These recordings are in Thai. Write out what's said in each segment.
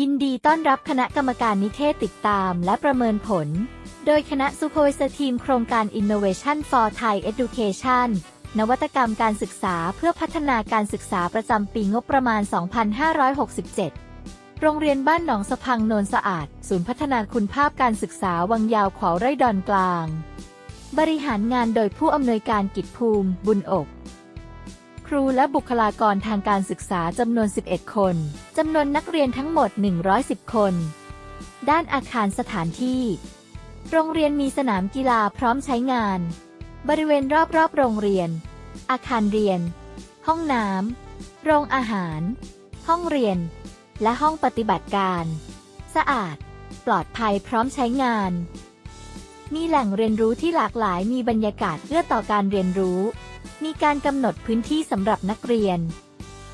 ยินดีต้อนรับคณะกรรมการนิเทศติดตามและประเมินผล โดยคณะ Supervisor Team โครงการ Innovation for Thai Education นวัตกรรมการศึกษาเพื่อพัฒนาการศึกษาประจำปีงบประมาณ 2567 โรงเรียนบ้านหนองสะพังโนนสะอาด ศูนย์พัฒนาคุณภาพการศึกษาวังยาวขวาวไร่ดอนกลาง บริหารงานโดยผู้อำนวยการกิจภูมิ บุญอก ครูและบุคลากรทางการศึกษาจำนวน 11 คน จำนวนนักเรียนทั้งหมด 110 คน ด้านอาคารสถานที่ โรงเรียนมีสนามกีฬาพร้อมใช้งาน บริเวณรอบๆ โรงเรียน อาคารเรียน ห้องน้ำ โรงอาหาร ห้องเรียน และห้องปฏิบัติการ สะอาด ปลอดภัยพร้อมใช้งาน มีแหล่งเรียนรู้ที่หลากหลายมีบรรยากาศเอื้อต่อการเรียนรู้ มีการกำหนดพื้นที่สำหรับนักเรียน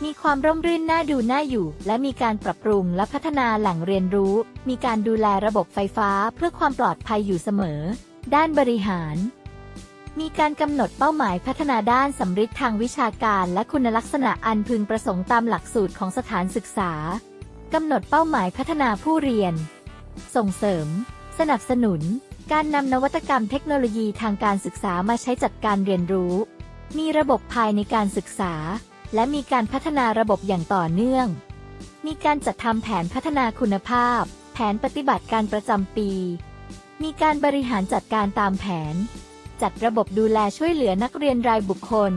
มีความร่มรื่นน่าดูน่าอยู่ และมีการปรับปรุงและพัฒนาแหล่งเรียนรู้ มีการดูแลระบบไฟฟ้าเพื่อความปลอดภัยอยู่เสมอ ด้านบริหาร มีการกำหนดเป้าหมายพัฒนาด้านสำริดทางวิชาการและคุณลักษณะอันพึงประสงค์ตามหลักสูตรของสถานศึกษากำหนดเป้าหมายพัฒนาผู้เรียน ส่งเสริม สนับสนุน การนำนวัตกรรมเทคโนโลยีทางการศึกษามาใช้จัดการเรียนรู้ มีระบบภายในการศึกษา และมีการพัฒนาระบบอย่างต่อเนื่อง มีการจัดทำแผนพัฒนาคุณภาพ แผนปฏิบัติการประจำปี มีการบริหารจัดการตามแผน จัดระบบดูแลช่วยเหลือนักเรียนรายบุคคล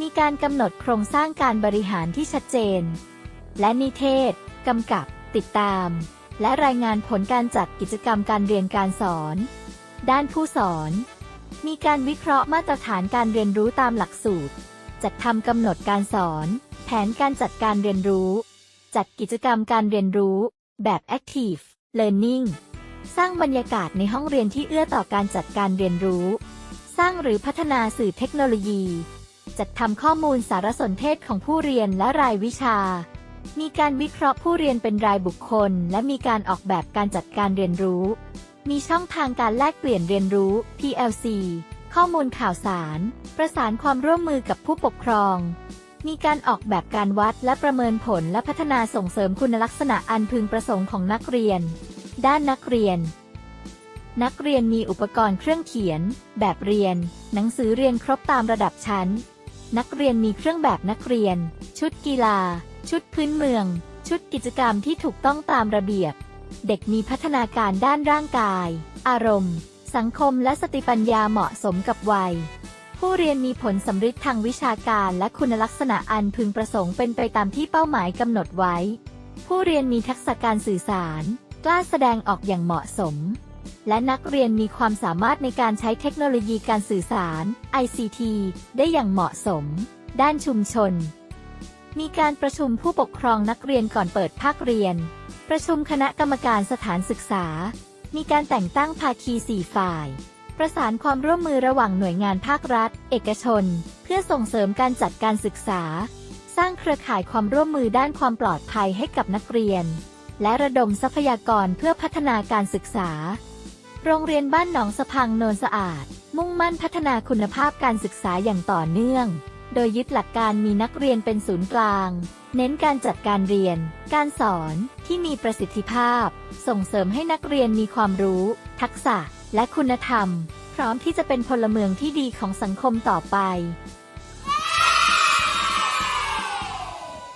มีการกำหนดโครงสร้างการบริหารที่ชัดเจน และนิเทศ กำกับ ติดตาม และรายงานผลการจัดกิจกรรมการเรียนการสอน ด้านผู้สอน มีการวิเคราะห์มาตรฐานการเรียนรู้ตามหลักสูตร จัดทำกำหนดการสอน แผนการจัดการเรียนรู้ จัดกิจกรรมการเรียนรู้ แบบ Active Learning สร้างบรรยากาศในห้องเรียนที่เอื้อต่อการจัดการเรียนรู้ สร้างหรือพัฒนาสื่อเทคโนโลยี จัดทำข้อมูลสารสนเทศของผู้เรียนและรายวิชา มีการวิเคราะห์ผู้เรียนเป็นรายบุคคล และมีการออกแบบการจัดการเรียนรู้ มีช่องทางการแลกเปลี่ยนเรียนรู้ PLC ข้อมูลข่าวสาร ประสานความร่วมมือกับผู้ปกครอง มีการออกแบบการวัดและประเมินผลและพัฒนาส่งเสริมคุณลักษณะอันพึงประสงค์ของนักเรียน ด้านนักเรียน นักเรียนมีอุปกรณ์เครื่องเขียน แบบเรียน หนังสือเรียนครบตามระดับชั้น นักเรียนมีเครื่องแบบนักเรียน ชุดกีฬา ชุดพื้นเมือง ชุดกิจกรรมที่ถูกต้องตามระเบียบ เด็กมีพัฒนาการด้านร่างกาย อารมณ์ สังคมและสติปัญญาเหมาะสมกับวัย ผู้เรียนมีผลสำฤทธิ์ทางวิชาการและคุณลักษณะอันพึงประสงค์เป็นไปตามที่เป้าหมายกำหนดไว้ ผู้เรียนมีทักษะการสื่อสาร กล้าแสดงออกอย่างเหมาะสม และนักเรียนมีความสามารถในการใช้เทคโนโลยีการสื่อสาร ICT ได้อย่างเหมาะสม ด้านชุมชน มีการประชุมผู้ปกครองนักเรียนก่อนเปิดภาคเรียน ประชุมคณะกรรมการสถานศึกษา มีการแต่งตั้งภาคี4ฝ่าย ประสานความร่วมมือระหว่างหน่วยงานภาครัฐ เอกชน เพื่อส่งเสริมการจัดการศึกษา สร้างเครือข่ายความร่วมมือด้านความปลอดภัยให้กับนักเรียน และระดมทรัพยากรเพื่อพัฒนาการศึกษา โรงเรียนบ้านหนองสะพังโนนสะอาด มุ่งมั่นพัฒนาคุณภาพการศึกษาอย่างต่อเนื่อง โดยยึดหลักการมีนักเรียนเป็นศูนย์กลาง เน้นการจัดการเรียน การสอนที่มีประสิทธิภาพ ส่งเสริมให้นักเรียนมีความรู้ ทักษะ และคุณธรรม พร้อมที่จะเป็นพลเมืองที่ดีของสังคมต่อไป